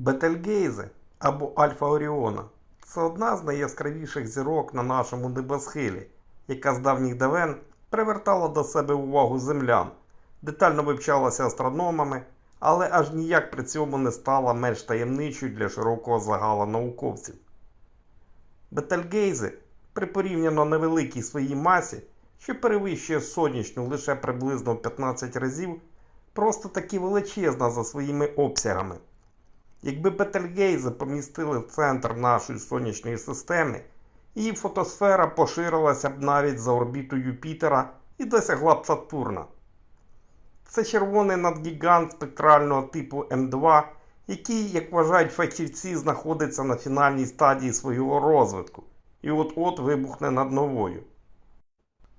Бетельгейзе або Альфа Оріона це одна з найяскравіших зірок на нашому небосхилі, яка з давніх давен привертала до себе увагу землян, детально вивчалася астрономами, але аж ніяк при цьому не стала менш таємничою для широкого загала науковців. Бетельгейзе при порівняно невеликій своїй масі, що перевищує сонячну лише приблизно в 15 разів, просто таки величезна за своїми обсягами. Якби Бетельгейзе помістили в центр нашої сонячної системи, її фотосфера поширилася б навіть за орбіту Юпітера і досягла б Сатурна. Це червоний надгігант спектрального типу М2, який, як вважають фахівці, знаходиться на фінальній стадії свого розвитку і от-от вибухне над новою.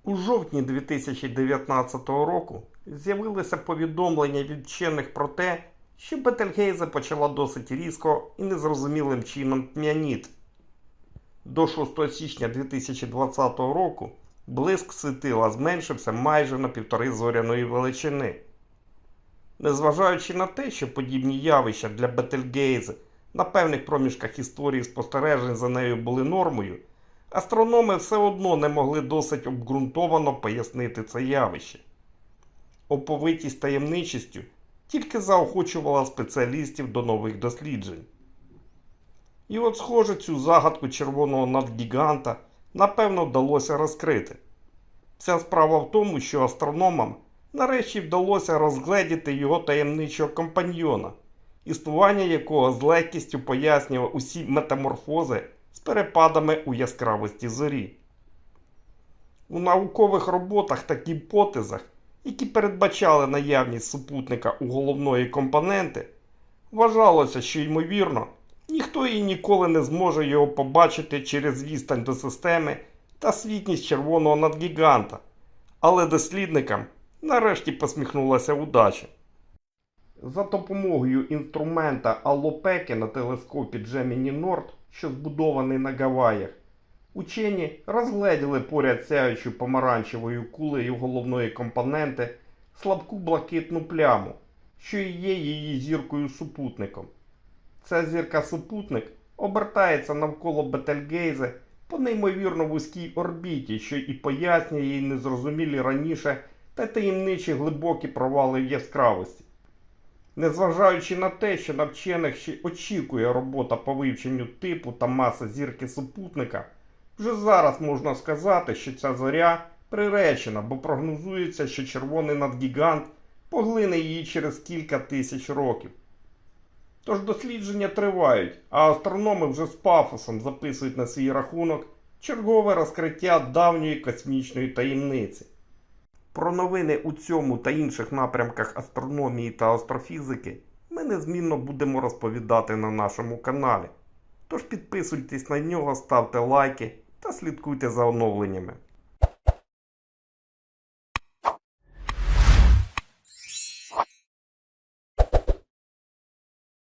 У жовтні 2019 року з'явилося повідомлення від вчених про те, що Бетельгейзе почала досить різко і незрозумілим чином тьмяніти. До 6 січня 2020 року блиск світила зменшився майже на півтори зоряної величини. Незважаючи на те, що подібні явища для Бетельгейзе на певних проміжках історії спостережень за нею були нормою, астрономи все одно не могли досить обґрунтовано пояснити це явище. Оповитість таємничістю тільки заохочувала спеціалістів до нових досліджень. І от, схоже, цю загадку червоного надгіганта напевно вдалося розкрити. Вся справа в тому, що астрономам нарешті вдалося розгледіти його таємничого компаньйона, існування якого з легкістю пояснював усі метаморфози з перепадами у яскравості зорі. У наукових роботах та гіпотезах, які передбачали наявність супутника у головної компоненти, вважалося, що ймовірно, ніхто і ніколи не зможе його побачити через відстань до системи та світність червоного надгіганта, але дослідникам нарешті посміхнулася удача. За допомогою інструмента Аллопеки на телескопі Gemini Nord, що збудований на Гаваях, учені розгледіли поряд сяючою помаранчевою кулею головної компоненти слабку блакитну пляму, що і є її зіркою-супутником. Ця зірка-супутник обертається навколо Бетельгейзе по неймовірно вузькій орбіті, що і пояснює їй незрозумілі раніше та таємничі глибокі провали в яскравості. Незважаючи на те, що на вчених ще очікує робота по вивченню типу та маси зірки супутника, вже зараз можна сказати, що ця зоря приречена, бо прогнозується, що червоний надгігант поглине її через кілька тисяч років. Тож дослідження тривають, а астрономи вже з пафосом записують на свій рахунок чергове розкриття давньої космічної таємниці. Про новини у цьому та інших напрямках астрономії та астрофізики ми незмінно будемо розповідати на нашому каналі. Тож підписуйтесь на нього, ставте лайки та слідкуйте за оновленнями.